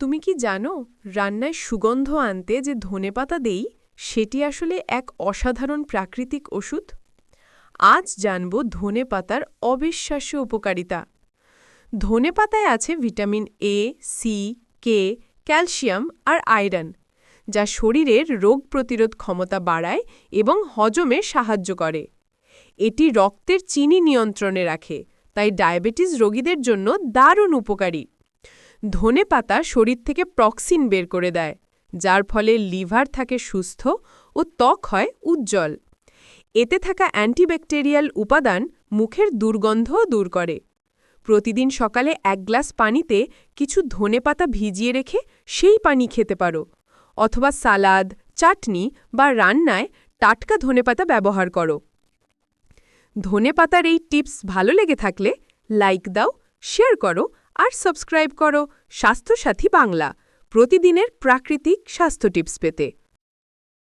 তুমি কি জানো, রান্নায় সুগন্ধ আনতে যে ধনেপাতা দেই, সেটি আসলে এক অসাধারণ প্রাকৃতিক ওষুধ? আজ জানব ধনেপাতার অবিশ্বাস্য উপকারিতা। ধনেপাতায় আছে vitamin A C K calcium R iron, যা শরীরের রোগ প্রতিরোধ ক্ষমতা বাড়ায় এবং হজমে সাহায্য করে। এটি রক্তের চিনি নিয়ন্ত্রণে রাখে, তাই ডায়াবেটিস রোগীদের জন্য দারুণ উপকারী। ধনে পাতা শরীর থেকে প্রক্সিন বের করে দেয়, যার ফলে লিভার থাকে সুস্থ ও ত্বক হয় উজ্জ্বল। এতে থাকা অ্যান্টিব্যাকটেরিয়াল উপাদান মুখের দুর্গন্ধও দূর করে। প্রতিদিন সকালে এক গ্লাস পানিতে কিছু ধনেপাতা ভিজিয়ে রেখে সেই পানি খেতে পারো, অথবা সালাদ, চাটনি বা রান্নায় টাটকা ধনেপাতা ব্যবহার করো। ধনেপাতার এই টিপস ভালো লেগে থাকলে লাইক দাও, শেয়ার করো আর সাবস্ক্রাইব করো স্বাস্থ্যসাথী বাংলা প্রতিদিনের প্রাকৃতিক স্বাস্থ্য টিপস পেতে।